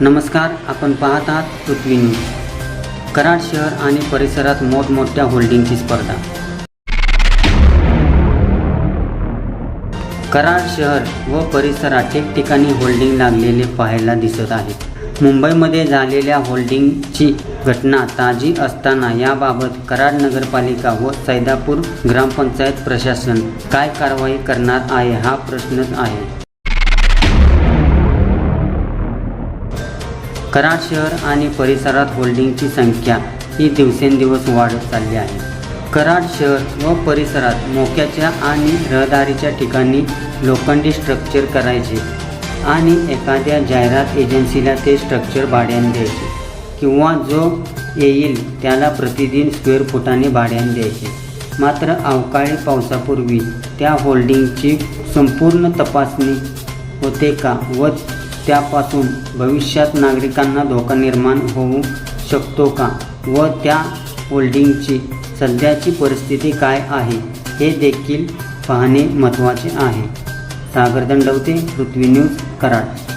नमस्कार आपण पाहत आहात पृथ्वी न्यूज. कराड शहर आणि परिसरात मोठमोठ्या होल्डिंगची स्पर्धा. कराड शहर व परिसरात ठिकठिकाणी होल्डिंग लागलेले पाहायला दिसत आहे. मुंबईमध्ये झालेल्या होल्डिंगची घटना ताजी असताना याबाबत कराड नगरपालिका व सैदापूर ग्रामपंचायत प्रशासन काय कारवाई करणार आहे हा प्रश्नच आहे. कराड शहर आणि परिसरात होल्डिंगची संख्या ही दिवसेंदिवस वाढत चालली आहे. कराड शहर व परिसरात मोक्याच्या आणि रहदारीच्या ठिकाणी लोखंडी स्ट्रक्चर करायचे आणि एखाद्या जाहिरात एजन्सीला ते स्ट्रक्चर भाड्याने द्यायचे किंवा जो येईल त्याला प्रतिदिन स्क्वेअर फुटाने भाड्याने द्यायचे. मात्र अवकाळी पावसापूर्वी त्या होल्डिंगची संपूर्ण तपासणी होते का? व त्यापासून भविष्यात नागरिकांना धोका निर्माण होऊ शकतो का? व त्या होल्डिंगची सध्याची परिस्थिती काय आहे? हे देखील पाहणे महत्त्वाचे आहे. सागर दंडवते पृथ्वी न्यूज कराड.